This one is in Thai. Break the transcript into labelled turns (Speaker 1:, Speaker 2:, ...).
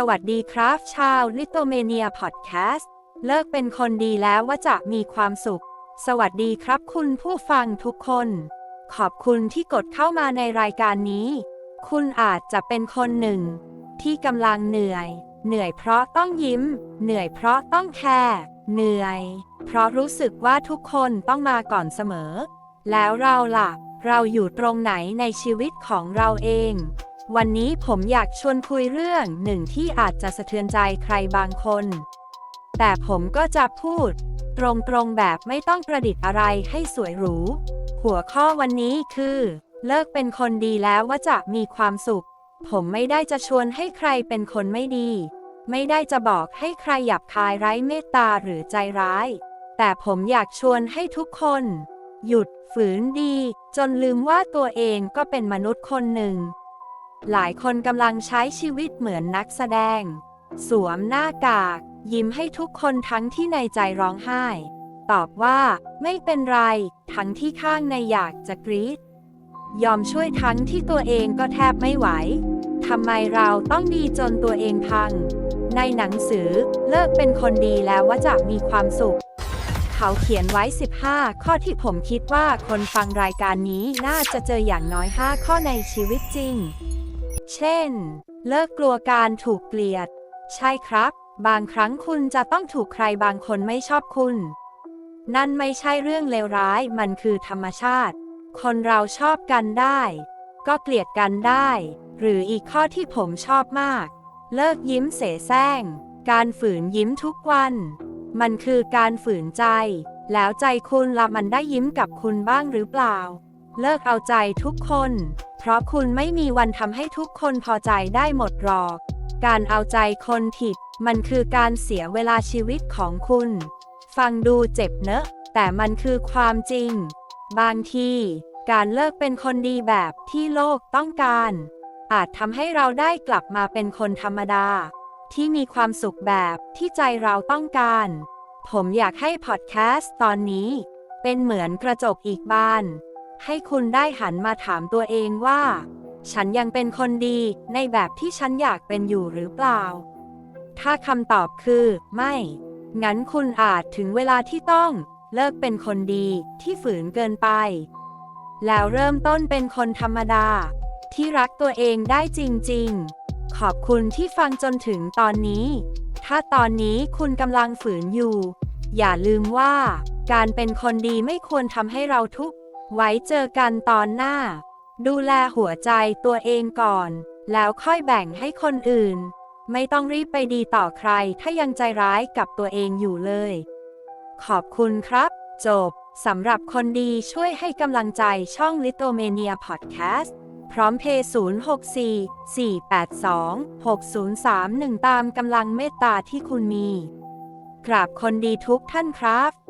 Speaker 1: สวัสดีครับ ชาวลิโตเมเนียพอดแคสต์ เลิกเป็นคนดีแล้วว่าจะมีความสุข สวัสดีครับคุณผู้ฟังทุกคน ขอบคุณที่กดเข้ามาในรายการนี้ คุณอาจจะเป็นคนหนึ่ง ที่กำลังเหนื่อย เหนื่อยเพราะต้องยิ้ม เหนื่อยเพราะต้องแคร์เหนื่อย เพราะรู้สึกว่าทุกคนต้องมาก่อนเสมอ แล้วเราล่ะ เราอยู่ตรงไหนในชีวิตของเราเอง วันนี้ผมอยากชวนคุยเรื่องหนึ่งที่อาจจะสะเทือนใจใครบางคน แต่ผมก็จะพูด ตรงๆแบบไม่ต้องประดิษฐ์อะไรให้สวยหรู หัวข้อวันนี้คือ เลิกเป็นคนดีแล้วว่าจะมีความสุข ผมไม่ได้จะชวนให้ใครเป็นคนไม่ดี ไม่ได้จะบอกให้ใครหยับคายไร้เมตตาหรือใจร้าย แต่ผมอยากชวนให้ทุกคน หยุดฝืนดี จนลืมว่าตัวเองก็เป็นมนุษย์คนหนึ่ง หลายคนกำลังใช้ชีวิตเหมือนนักแสดง สวมหน้ากาก ยิ้มให้ทุกคนทั้งที่ในใจร้องไห้ ตอบว่าไม่เป็นไร ทั้งที่ข้างในอยากจะกรี๊ดยอมช่วยทั้งที่ตัวเองก็แทบไม่ไหวทำไมเราต้องดีจนตัวเองพัง ในหนังสือเลิกเป็นคนดีแล้วว่าจะมีความสุข เขาเขียนไว้ 15 ข้อที่ผมคิดว่าคนฟังรายการนี้น่าจะเจออย่างน้อย 5 ข้อในชีวิตจริง เช่น เลิกกลัวการถูกเกลียด ใช่ครับ บางครั้งคุณจะต้องถูกใครบางคนไม่ชอบคุณ นั่นไม่ใช่เรื่องเลวร้าย มันคือธรรมชาติ คนเราชอบกันได้ ก็เกลียดกันได้ หรืออีกข้อที่ผมชอบมาก เลิกยิ้มเสแสร้ง การฝืนยิ้มทุกวัน มันคือการฝืนใจ แล้วใจคุณละมันได้ยิ้มกับคุณบ้างหรือเปล่า เลิกเอาใจทุกคน ราะคุณไม่มีวันทำให้ทุกคนพอใจได้หมดหรอก การเอาใจคนผิด มันคือการเสียเวลาชีวิตของคุณ ฟังดูเจ็บเนอะ แต่มันคือความจริง บางที การเลิกเป็นคนดีแบบที่โลกต้องการ อาจทำให้เราได้กลับมาเป็นคนธรรมดา ที่มีความสุขแบบที่ใจเราต้องการ ผมอยากให้พอดแคสต์ตอนนี้ เป็นเหมือนกระจกอีกบาน ให้คุณได้หันมาถามตัวเองว่า ฉันยังเป็นคนดีในแบบที่ฉันอยากเป็นอยู่หรือเปล่า ถ้าคำตอบคือ ไม่ งั้นคุณอาจถึงเวลาที่ต้องเลิกเป็นคนดีที่ฝืนเกินไป แล้วเริ่มต้นเป็นคนธรรมดา ที่รักตัวเองได้จริง ๆ ขอบคุณที่ฟังจนถึงตอนนี้ ถ้าตอนนี้คุณกำลังฝืนอยู่ อย่าลืมว่า การเป็นคนดีไม่ควรทำให้เราทุกข์ ไว้เจอกันตอนหน้า ดูแลหัวใจตัวเองก่อน แล้วค่อยแบ่งให้คนอื่น ไม่ต้องรีบไปดีต่อใครถ้ายังใจร้ายกับตัวเองอยู่เลย ขอบคุณครับ จบสำหรับคนดีช่วยให้กำลังใจช่อง Litomania Podcast พร้อมเพย์064 482 6031 ตามกำลังเมตตาที่คุณมี กราบคนดีทุกท่านครับ